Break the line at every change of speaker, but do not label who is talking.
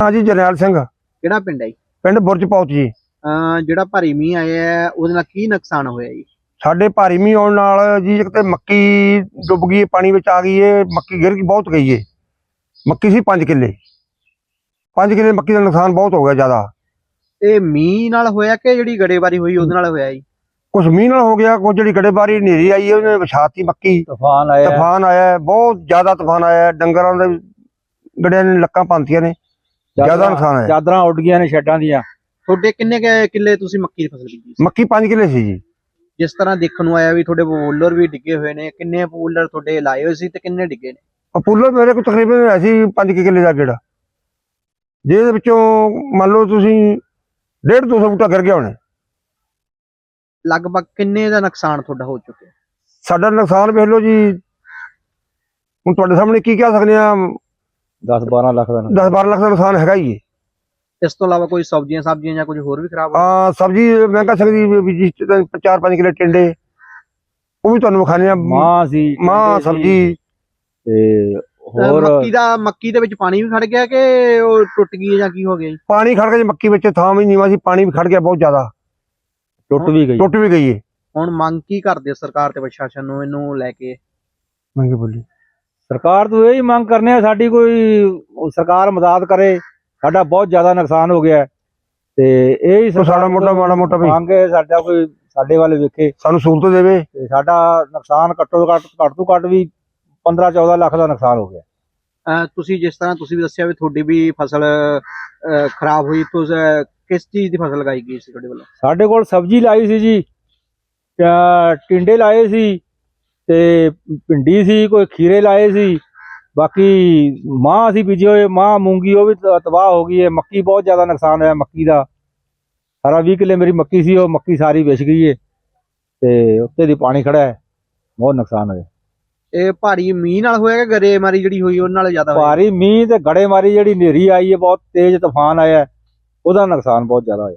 ਹਾਂਜੀ ਜਰਨੈਲ ਸਿੰਘ।
ਕਿਹੜਾ ਪਿੰਡ ਹੈ ਜੀ?
ਪਿੰਡ ਬੁਰਜ ਪੌਤ ਜੀ।
ਜਿਹੜਾ ਭਾਰੀ ਮੀਂਹ ਆਇਆ ਹੈ ਉਹਦੇ ਨਾਲ ਕੀ ਨੁਕਸਾਨ ਹੋਇਆ ਜੀ?
ਸਾਡੇ ਭਾਰੀ ਮੀਂਹ ਆਉਣ ਨਾਲ ਜੀ ਇੱਕ ਤੇ ਮੱਕੀ ਡੁੱਬ ਗਈ ਪਾਣੀ ਵਿੱਚ ਆ ਗਈ ਏ ਮੱਕੀ ਗਿਰ ਗਈ ਬਹੁਤ ਗਈ ਏ ਮੱਕੀ ਸੀ 5 ਕਿੱਲੇ। 5 ਕਿੱਲੇ ਮੱਕੀ ਦਾ ਨੁਕਸਾਨ ਬਹੁਤ ਹੋ ਗਿਆ ਜ਼ਿਆਦਾ।
ਇਹ ਮੀਂਹ ਨਾਲ ਹੋਇਆ ਕਿ ਜਿਹੜੀ ਗੜੇਬਾਰੀ ਹੋਈ ਉਹਦੇ ਨਾਲ ਹੋਇਆ ਜੀ?
ਕੁਛ ਮੀਂਹ ਨਾਲ ਹੋ ਗਿਆ ਕੁਝ ਜਿਹੜੀ ਗੜੇਬਾਰੀ ਹਨੇਰੀ ਆਈ ਏ ਉਹਨੇ ਵਿਛਾਤੀ ਮੱਕੀ।
ਤੂਫਾਨ ਆਇਆ।
ਤੂਫਾਨ ਆਇਆ ਹੈ, ਬਹੁਤ ਜ਼ਿਆਦਾ ਤੂਫਾਨ ਆਇਆ ਹੈ, ਡੰਗਰਾਂ ਦੇ ਗੜਿਆਂ ਨੇ ਲੱਕਾਂ ਪੰਤੀਆਂ ਨੇ। ਜ਼ਿਆਦਾ ਨੁਕਸਾਨ ਆਇਆ
ਚਾਦਰਾਂ ਉੱਡ ਗਈਆਂ ਨੇ ਸ਼ੈੱਡਾਂ ਦੀਆਂ।
ਤੁਹਾਡੇ ਕਿੰਨੇ ਕੁ ਕਿੱਲੇ ਤੁਸੀਂ ਮੱਕੀ ਦੀ ਫਸਲ ਬੀਜੀ ਸੀ?
ਮੱਕੀ 5 ਕਿੱਲੇ ਸੀ ਜੀ।
ਜਿਸ ਤਰ੍ਹਾਂ ਦੇਖਣ ਨੂੰ ਆਇਆ ਵੀ ਤੁਹਾਡੇ ਪੂਲਰ ਵੀ ਡਿੱਗੇ ਹੋਏ ਨੇ ਕਿੰਨੇ ਪੂਲਰ ਤੁਹਾਡੇ ਲਾਏ ਹੋਏ ਸੀ ਤੇ ਕਿੰਨੇ ਡਿੱਗੇ ਨੇ?
ਪਪੂਲਰ ਮੇਰੇ ਕੋਲ ਤਕਰੀਬਨ ਐਸੀ 5 ਕਿੱਲੇ ਦਾ ਗੇੜਾ। ਜਿਹਦੇ ਵਿੱਚੋਂ ਮੰਨ ਲਓ ਤੁਸੀਂ 1.5 200 ਬੂਟਾ ਗਿਰ ਗਿਆ ਹੋਣਾ।
ਲਗਭਗ ਕਿੰਨੇ ਦਾ ਨੁਕਸਾਨ ਤੁਹਾਡਾ ਹੋ ਚੁੱਕਿਆ?
ਸਾਡਾ ਨੁਕਸਾਨ ਵੇਖ ਲਓ ਜੀ। ਹੁਣ ਤੁਹਾਡੇ ਸਾਹਮਣੇ ਕੀ ਕਹਿ ਸਕਦੇ ਆ
10 12 ਲੱਖ ਦਾ
10 12 ਲੱਖ ਦਾ ਨੁਕਸਾਨ ਹੈਗਾ ਹੀ ਹੈ
ਇਸ ਤੋਂ ਇਲਾਵਾ ਕੋਈ ਸਬਜ਼ੀਆਂ ਸਬਜ਼ੀਆਂ ਜਾਂ ਕੁਝ ਹੋਰ ਵੀ ਖਰਾਬ
ਆ ਸਬਜ਼ੀ ਮੈਂ ਕਹਿ ਸਕਦੀ ਵੀ- ਵੀ ਜਿਸ 4 5 ਕਿੱਲੇ ਟਿੰਡੇ ਉਹ ਵੀ ਤੁਹਾਨੂੰ ਵਿਖਾਣੇ ਆ।
ਮਾਂ ਸੀ
ਮਾਂ ਸਬਜ਼ੀ।
ਤੇ ਹੋਰ
ਮੱਕੀ ਦਾ ਮੱਕੀ ਦੇ ਵਿੱਚ ਪਾਣੀ ਵੀ ਖੜ ਗਿਆ ਕਿ ਉਹ ਟੁੱਟ ਗਈ ਹੈ ਜਾਂ ਕੀ ਹੋ ਗਿਆ ਜੀ?
ਪਾਣੀ ਖੜ ਗਿਆ ਜੀ ਮੱਕੀ ਵਿੱਚ ਥਾਂ ਵੀ ਨੀਵਾ ਸੀ ਪਾਣੀ ਵੀ ਖੜ ਗਿਆ ਬਹੁਤ ਜ਼ਿਆਦਾ।
ਟੁੱਟ ਵੀ ਗਈ।
ਟੁੱਟ ਵੀ ਗਈ ਹੈ
ਹੁਣ ਮੰਗ ਕੀ ਕਰਦੇ ਹੋ ਸਰਕਾਰ ਤੇ ਪ੍ਰਸ਼ਾਸਨ ਨੂੰ ਇਹਨੂੰ ਲੈ ਕੇ?
ਮੈਂ ਕੀ ਬੋਲੀ?
ਸਰਕਾਰ ਤੋਂ ਇਹ ਹੀ ਮੰਗ ਕਰਨੇ ਆ ਸਾਡੀ ਕੋਈ ਸਰਕਾਰ ਮਦਦ ਕਰੇ ਸਾਡਾ ਬਹੁਤ ਜ਼ਿਆਦਾ ਨੁਕਸਾਨ ਹੋ ਗਿਆ। ਤੇ ਇਹ ਹੀ
ਸੋ ਸਾਡਾ ਮੋਟਾ ਮਾੜਾ ਮੋਟਾ ਵੀ।
ਮੰਗ ਹੈ ਸਾਡਾ ਕੋਈ ਸਾਡੇ ਵੱਲ ਵੇਖੇ।
ਸਾਨੂੰ ਸਹੂਲਤ ਦੇਵੇ।
ਤੇ ਸਾਡਾ ਨੁਕਸਾਨ ਘੱਟੋ ਘੱਟ ਘੱਟ ਤੋਂ ਘੱਟ ਵੀ 15 14 ਲੱਖ ਦਾ ਨੁਕਸਾਨ ਹੋ ਗਿਆ।
ਤੁਸੀਂ ਜਿਸ ਤਰ੍ਹਾਂ ਤੁਸੀਂ ਵੀ ਦੱਸਿਆ ਵੀ ਤੁਹਾਡੀ ਵੀ ਫਸਲ ਖਰਾਬ ਹੋਈ ਤੁਸੀਂ ਕਿਸ ਚੀਜ਼ ਦੀ ਫਸਲ ਲਗਾਈ ਗਈ ਸੀ ਤੁਹਾਡੇ ਵੱਲੋਂ?
ਸਾਡੇ ਕੋਲ ਸਬਜ਼ੀ ਲਾਈ ਸੀ ਜੀ ਟਿੰਡੇ ਲਾਏ ਸੀ ਤੇ ਭਿੰਡੀ ਸੀ ਕੋਈ ਖੀਰੇ ਲਾਏ ਸੀ ਬਾਕੀ ਮਾਂ ਅਸੀਂ ਬੀਜੇ ਹੋਏ ਮਾਂ ਮੂੰਗੀ ਉਹ ਵੀ ਤਬਾਹ ਹੋ ਗਈ ਹੈ। ਮੱਕੀ ਬਹੁਤ ਜ਼ਿਆਦਾ ਨੁਕਸਾਨ ਹੋਇਆ ਮੱਕੀ ਦਾ। ਸਾਰਾ 20 ਕਿੱਲੇ ਮੇਰੀ ਮੱਕੀ ਸੀ ਉਹ ਮੱਕੀ ਸਾਰੀ ਵਿਛ ਗਈ ਹੈ ਤੇ ਉੱਤੇ ਦੀ ਪਾਣੀ ਖੜਾ ਹੈ ਬਹੁਤ ਨੁਕਸਾਨ ਹੋਇਆ।
ਇਹ ਭਾਰੀ ਮੀਂਹ ਨਾਲ ਹੋਇਆ ਕਿ ਗਰੇਮਾਰੀ ਜਿਹੜੀ ਹੋਈ ਉਹਨਾਂ ਨਾਲ ਜ਼ਿਆਦਾ
ਭਾਰੀ ਮੀਂਹ ਤੇ ਗੜੇਮਾਰੀ ਜਿਹੜੀ ਹਨੇਰੀ ਆਈ ਹੈ ਬਹੁਤ ਤੇਜ਼ ਤੂਫਾਨ ਆਇਆ ਉਹਦਾ ਨੁਕਸਾਨ ਬਹੁਤ ਜ਼ਿਆਦਾ ਹੋਇਆ।